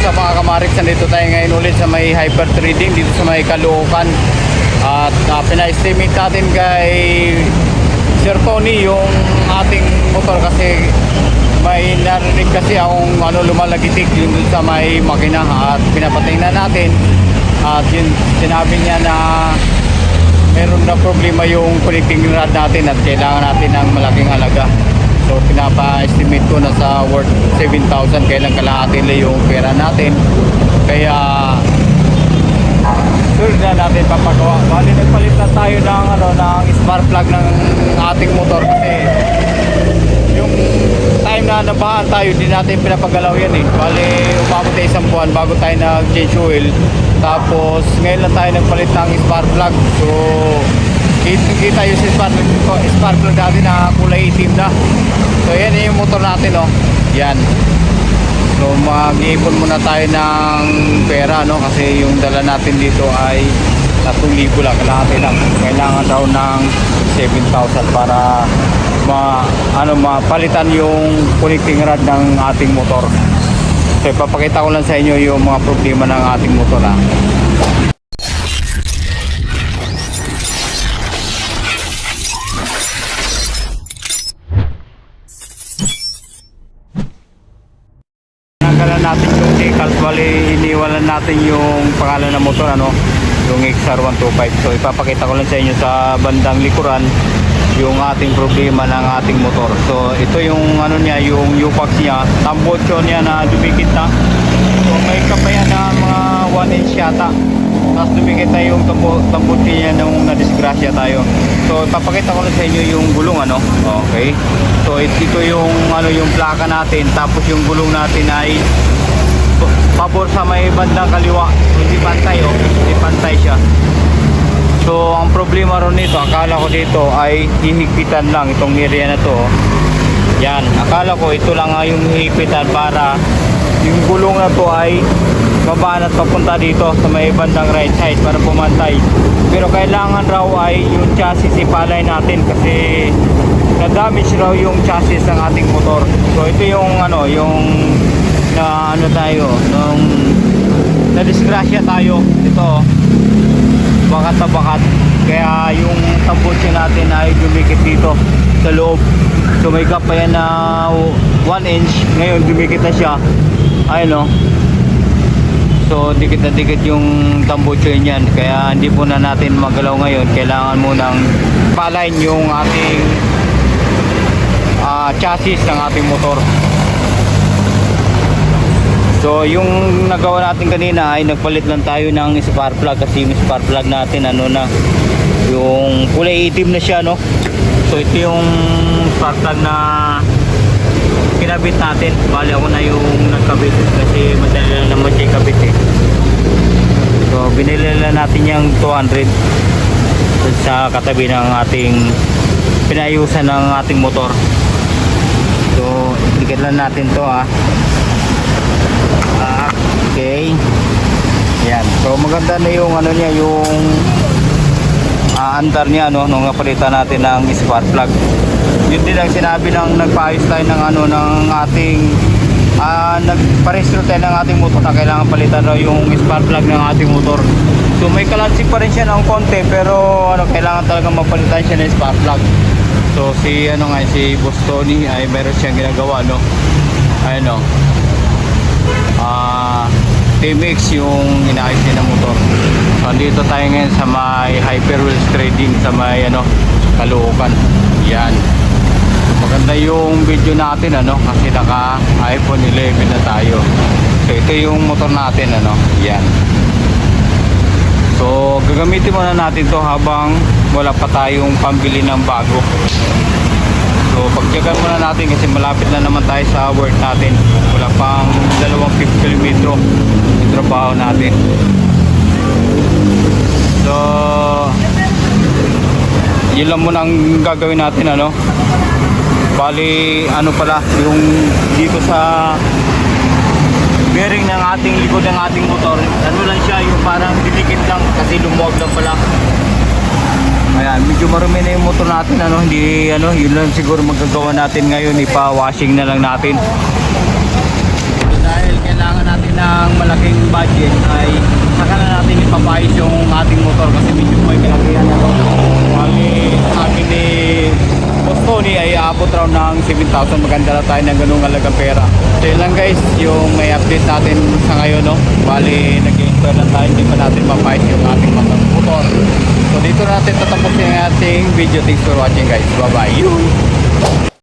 sa mga kamarik, nandito tayo ngayon ulit sa may hyper trading dito sa may Caloocan. At uh, pina-estimate natin kay Sir Tony yung ating motor kasi may narinig kasi akong ano, lumalagitik yun dun sa may makina at pinapatingnan natin at yun sinabi niya na meron na problema yung connecting rod natin at kailangan natin ng malaking halaga. So pinapa-estimate ko na sa worth 7,000 kailan kalahati na yung pera natin. Kaya sure na natin papagawa. Bali nagpalit na tayo ng ano ng spark plug ng ating motor kasi yung time na nabahan tayo, hindi natin pinapagalaw yan eh. Bali, umabot na isang buwan bago tayo nag-change oil. Tapos, ngayon lang tayo nagpalit ng spark plug. So, kita, kita yung spark, spark plug na kulay itim na. So, yan yung motor natin, oh. Yan. So, mag-iipon muna tayo ng pera, no? Kasi yung dala natin dito ay 3,000 lang, kalahati lang. Kailangan daw ng 7,000 para ma ano mapalitan yung connecting rod ng ating motor. So ipapakita ko lang sa inyo yung mga problema ng ating motor ha. Bali iniwalan natin yung pangalan ng motor ano, yung XR125. So ipapakita ko lang sa inyo sa bandang likuran yung ating problema ng ating motor. So ito yung ano niya, yung U-Pax niya, tambocho niya na dumikit na. So may kapayan na mga 1 inch yata. Tapos dumikit na yung tambo, tambocho niya nung nadisgrasya tayo. So ipapakita ko lang sa inyo yung gulong ano. Okay. So it- ito yung ano yung plaka natin tapos yung gulong natin ay pabor sa may bandang kaliwa. Hindi pantay oh. Hindi pantay siya. So, ang problema ron nito, akala ko dito ay hihigpitan lang itong area na to. oh. Yan, akala ko ito lang yung hihigpitan para yung gulong na to ay babaan at papunta dito sa may bandang right side para pumantay. Pero kailangan raw ay yung chassis ipalay natin kasi na-damage raw yung chassis ng ating motor. So, ito yung ano, yung na ano tayo, nung na-disgrasya tayo. Ito, oh bakat na bakat. Kaya yung tambutsi natin ay dumikit dito sa loob. So may gap pa yan na 1 inch. Ngayon dumikit na siya. Ayun o so dikit na dikit yung tambutsi niyan. Kaya hindi po na natin magalaw ngayon. Kailangan mo nang palain yung ating ah, chassis ng ating motor So yung nagawa natin kanina ay nagpalit lang tayo ng spark plug kasi yung spark plug natin ano na yung kulay itim na siya no. So ito yung spark plug na kinabit natin. Bali ako na yung nagkabit kasi madali lang naman siya ikabit eh. So binili lang natin yung 200 sa katabi ng ating pinayusan ng ating motor. So ikit lang natin to ah. Okay. Yan. So maganda na yung ano niya, yung ah, andar niya no nung napalitan natin ng spark plug. Yun din ang sinabi ng nagpaayos tayo ng ano ng ating ah nagparehistro tayo ng ating motor na kailangan palitan raw yung spark plug ng ating motor. So may kalansing pa rin siya ng konti pero ano kailangan talaga mapalitan siya ng spark plug. So si ano nga si Boss Tony ay meron siyang ginagawa no. Ayun no ah TMX yung inaayos niya ng motor. Andito tayo ngayon sa may Hyperwheels Trading sa may ano, Caloocan. Yan. Maganda yung video natin ano kasi naka iPhone 11 na tayo. So ito yung motor natin ano. Yan. So gagamitin muna natin to habang wala pa tayong pambili ng bago. So pagtyagan muna natin kasi malapit na naman tayo sa work natin. Wala pang dalawang 50 km yung trabaho natin. So yun lang muna ang gagawin natin ano. Bali ano pala yung dito sa bearing ng ating likod ng ating motor ano lang siya yung parang dinikit lang kasi lumuwag lang pala Ayan, medyo marumi na yung motor natin. Ano, hindi, ano, yun lang siguro magagawa natin ngayon. Ipa-washing na lang natin. So, dahil kailangan natin ng malaking budget ay saka na natin ipapayos yung ating motor kasi medyo may kalakihan na ito. Kami, akin ni Boss Tony ay aabot raw ng 7,000. Maganda na tayo ng ganung alagang pera. So yun lang guys, yung may update natin sa ngayon. No? Bali, nag-inquire lang tayo. Hindi pa natin mapayos yung ating motor. So dito natin tatapos yung ating video. Thanks for watching guys. Bye bye. You.